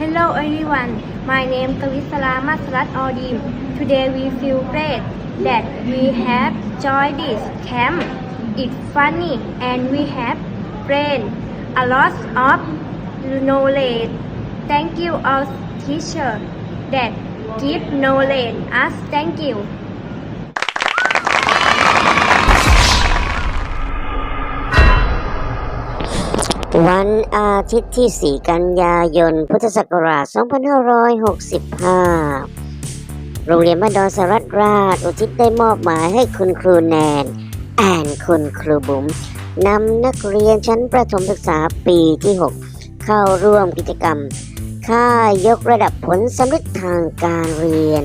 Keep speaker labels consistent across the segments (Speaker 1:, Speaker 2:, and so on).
Speaker 1: Hello everyone, my name is Kavisala Masrat Odim. Today we feel great that we have joined this camp. It's funny and we have gained a lot of knowledge. Thank you all teacher that give knowledge us. Thank you.
Speaker 2: วันอาทิตย์ที่ 4 กันยายน พุทธศักราช 2565 โรงเรียนบ้านดอนสรัตราช อุทิศได้มอบหมายให้คุณครูแนน แอนคุณครูบุ๋มนำนักเรียนชั้นประถมศึกษาปีที่ 6 เข้าร่วมกิจกรรม ค่ายยกระดับผลสำเร็จทางการเรียน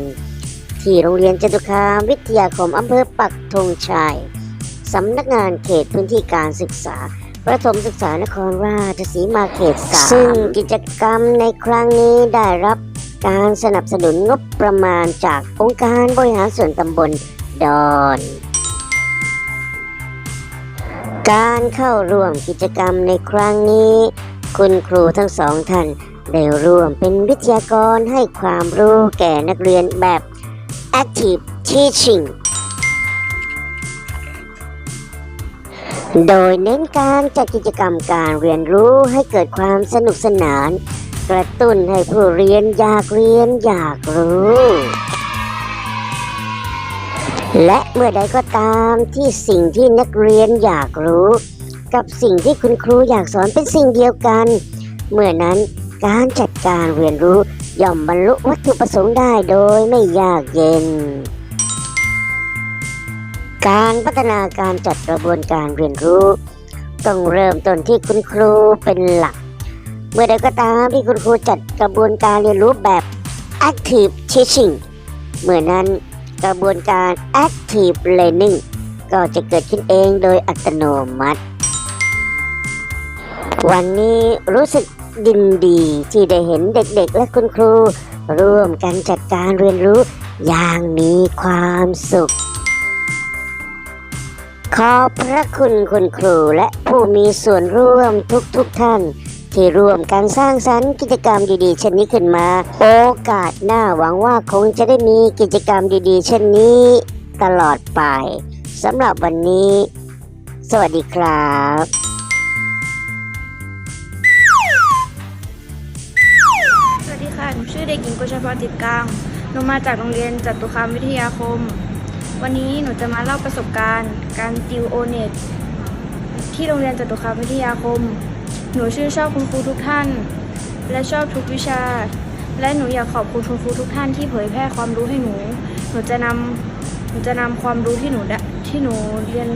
Speaker 2: ที่โรงเรียนจตุคามวิทยาคมอำเภอปักธงชัยสำนักงานเขตพื้นที่การศึกษา ประถมศึกษานครราชสีมาเขตสามซึ่งกิจกรรมในครั้งนี้ได้รับการสนับสนุนงบประมาณจากองค์การบริหารส่วนตำบลดอน การเข้าร่วมกิจกรรมในครั้งนี้ คุณครูทั้งสองท่านได้ร่วมเป็นวิทยากรให้ความรู้แก่นักเรียนแบบ active teaching โดยเน้นการจัดกิจกรรมการเรียนรู้ให้เกิดความสนุกสนาน กระตุ้นให้ผู้เรียนอยากเรียนอยากรู้ และเมื่อใดก็ตามที่สิ่งที่นักเรียนอยากรู้ กับสิ่งที่คุณครูอยากสอนเป็นสิ่งเดียวกัน เมื่อนั้นการจัดการเรียนรู้ย่อมบรรลุวัตถุประสงค์ได้โดยไม่ยากเย็น การพัฒนาการจัดกระบวนการเรียนรู้ ต้องเริ่มต้นที่คุณครูเป็นหลัก เมื่อใดก็ตามที่คุณครูจัดกระบวนการเรียนรู้แบบ active teaching เมื่อนั้นกระบวนการ active learning ก็จะเกิดขึ้นเองโดยอัตโนมัติ วันนี้รู้สึกดินดีที่ได้เห็นเด็กๆ และคุณครู ร่วมกันจัดการเรียนรู้อย่างมีความสุข ขอบพระคุณคุณครูและผู้มีส่วนร่วมทุกๆทท่าน ที่ร่วมกันสร้างสรรค์กิจกรรมดีๆ เช่นนี้ขึ้นมา โอกาสหน้าหวังว่าคงจะได้มีกิจกรรมดีๆ เช่นนี้ตลอดไปสำหรับวันนี้ สวัสดีครับ
Speaker 1: สวัสดีค่ะหนูชื่อเด็กหญิงกุชพรจิตกลาง หนูมาจากโรงเรียนจตุคามวิทยาคม วันนี้หนูจะมาเล่าประสบการณ์ การติวโอเน็ตที่โรงเรียนจตุคามวิทยาคม หนูชื่นชอบคุณครูทุกท่าน และชอบทุกวิชา และหนูอยากขอบคุณคุณครูทุกท่านที่เผยแพร่ความรู้ให้หนู หนูจะนำหนูจะนำความรู้ที่หนูได้ที่หนูเรียน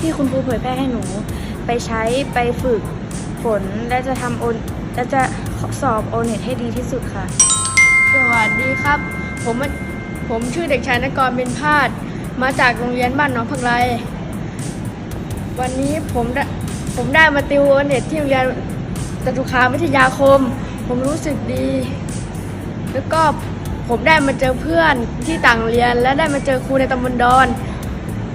Speaker 1: ที่คุณครูเผยแพร่ให้หนู ไปใช้ไปฝึกฝนและจะทำโอนและจะสอบโอเน็ตให้ดีที่สุดค่ะ
Speaker 3: สวัสดีครับ ผมผมชื่อเด็กชายนกรเป็นพาด มาจากโรงเรียนบ้านหนองผักไร วันนี้ผมได้ผมได้มาติวเน็ตที่โรงเรียนจตุคามวิทยาคม ผมรู้สึกดี แล้วก็ผมได้มาเจอเพื่อนที่ต่างเรียนและได้มาเจอครูในตำบลดอน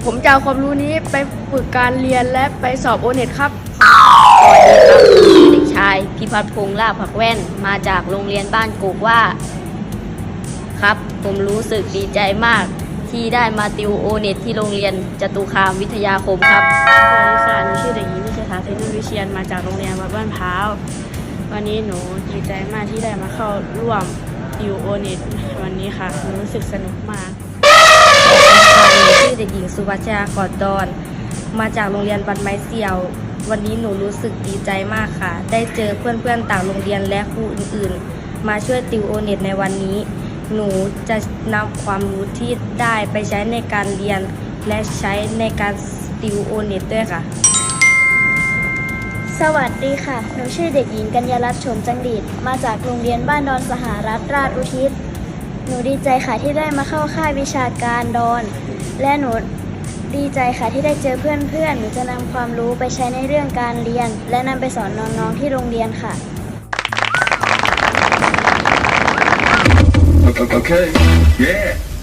Speaker 3: ผมจะเอาความรู้นี้ไปฝึกการเรียนและไปสอบโอเน็ตครับ
Speaker 4: สวัสดีครับชื่อเด็กชายพิพัฒน์พงษ์ลาภผักแว่นมาจากโรงเรียนบ้านกูกว่า ครับ ผมรู้สึกดีใจมาก ที่ได้มาติวโอเน็ตที่โรงเรียนจตุคามวิทยาคมครับ
Speaker 3: สวัสดีค่ะหนูชื่อเด็กหญิงวิชาฐาเทคโนวิเชียนมาจากโรงเรียนวัดบ้านพร้าว วันนี้หนูดีใจมากที่ได้มาเข้าร่วมยูโอเน็ตวันนี้ค่ะ หนูรู้สึกสนุกมาก
Speaker 4: หนูชื่อเด็กหญิงสุวัชยาขอดดอน มาจากโรงเรียนบันไม้เสี่ยว วันนี้หนูรู้สึกดีใจมากค่ะ ได้เจอเพื่อนๆต่างโรงเรียนและครูอื่นๆ มาช่วยติวโอเน็ตในวันนี้ หนูจะนำความรู้ที่ได้ไปใช้ในการเรียน และใช้ในการติวโอเน็ตด้วยค่ะ
Speaker 5: สวัสดีค่ะ หนูชื่อเด็กหญิงกัญญารัตน์ชมจังดีดมาจากโรงเรียนบ้านดอนสหรัฐราชอุทิศ หนูดีใจค่ะที่ได้มาเข้าค่ายวิชาการดอน และหนูดีใจค่ะที่ได้เจอเพื่อนๆ หนูจะนำความรู้ไปใช้ในเรื่องการเรียน และนำไปสอนน้องๆที่โรงเรียนค่ะ
Speaker 6: Okay. Yeah.